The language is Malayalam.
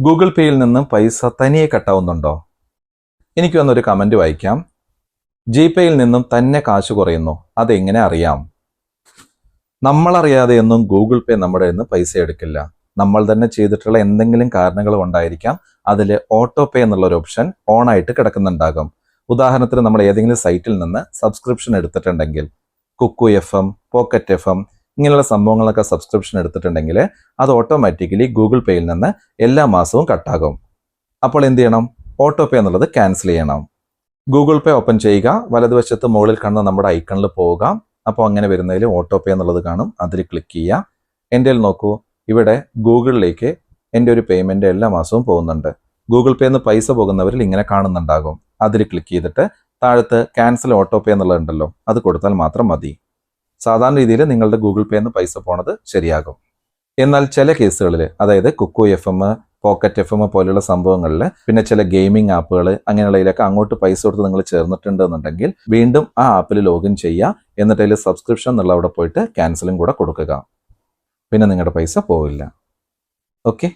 ഗൂഗിൾ പേയിൽ നിന്ന് പൈസ തനിയെ കട്ടാവുന്നുണ്ടോ? എനിക്ക് വന്നൊരു കമന്റ് വായിക്കാം. ജി പേയിൽ നിന്നും തന്നെ കാശ് കുറയുന്നു. അതെങ്ങനെ അറിയാം? നമ്മളറിയാതെയൊന്നും ഗൂഗിൾ പേ നമ്മുടെ നിന്ന് പൈസ എടുക്കില്ല. നമ്മൾ തന്നെ ചെയ്തിട്ടുള്ള എന്തെങ്കിലും കാരണങ്ങൾ കൊണ്ടായിരിക്കാം അതിൽ ഓട്ടോ പേ എന്നുള്ള ഒരു ഓപ്ഷൻ ഓൺ ആയിട്ട് കിടക്കുന്നുണ്ടാകും. ഉദാഹരണത്തിന് നമ്മൾ ഏതെങ്കിലും സൈറ്റിൽ നിന്ന് സബ്സ്ക്രിപ്ഷൻ എടുത്തിട്ടുണ്ടെങ്കിൽ Kuku F M pocket F M ഇങ്ങനെയുള്ള സംഭവങ്ങളൊക്കെ സബ്സ്ക്രിപ്ഷൻ എടുത്തിട്ടുണ്ടെങ്കിൽ അത് ഓട്ടോമാറ്റിക്കലി ഗൂഗിൾ പേയിൽ നിന്ന് എല്ലാ മാസവും കട്ടാകും അപ്പോൾ എന്ത് ചെയ്യണം? ഓട്ടോ പേ എന്നുള്ളത് ക്യാൻസൽ ചെയ്യണം. ഗൂഗിൾ പേ ഓപ്പൺ ചെയ്യുക. വലതുവശത്ത് മുകളിൽ കാണുന്ന നമ്മുടെ ഐക്കണിൽ പോവുക. അപ്പോൾ അങ്ങനെ വരുന്നതിൽ ഓട്ടോ പേ എന്നുള്ളത് കാണും. അതിൽ ക്ലിക്ക് ചെയ്യുക. എന്റെ നോക്കൂ. ഇവിടെ ഗൂഗിളിലേക്ക് എന്റെ ഒരു പേയ്മെന്റ് എല്ലാ മാസവും പോകുന്നുണ്ട്. ഗൂഗിൾ പേ നിന്ന് പൈസ പോകുന്നവരിൽ ഇങ്ങനെ കാണുന്നുണ്ടാകും. അതിൽ ക്ലിക്ക് ചെയ്തിട്ട് താഴത്ത് ക്യാൻസൽ ഓട്ടോ പേ എന്നുള്ളതുണ്ടല്ലോ അത് കൊടുത്താൽ മാത്രം മതി. സാധാരണ രീതിയിൽ നിങ്ങളുടെ ഗൂഗിൾ പേ നിന്ന് പൈസ പോണത് ശരിയാകും. എന്നാൽ ചില കേസുകളിൽ അതായത് Kuku F M pocket F M പോലെയുള്ള സംഭവങ്ങളിൽ പിന്നെ ചില ഗെയിമിംഗ് ആപ്പുകൾ അങ്ങനെയുള്ളതിലൊക്കെ അങ്ങോട്ട് പൈസ കൊടുത്ത് നിങ്ങൾ ചേർന്നിട്ടുണ്ട് എന്നുണ്ടെങ്കിൽ വീണ്ടും ആ ആപ്പിൽ ലോഗിൻ ചെയ്യുക എന്നിട്ട് അതിൽ സബ്സ്ക്രിപ്ഷൻ എന്നുള്ള അവിടെ പോയിട്ട് ക്യാൻസലും കൂടെ കൊടുക്കുക. പിന്നെ നിങ്ങളുടെ പൈസ പോവില്ല. ഓക്കെ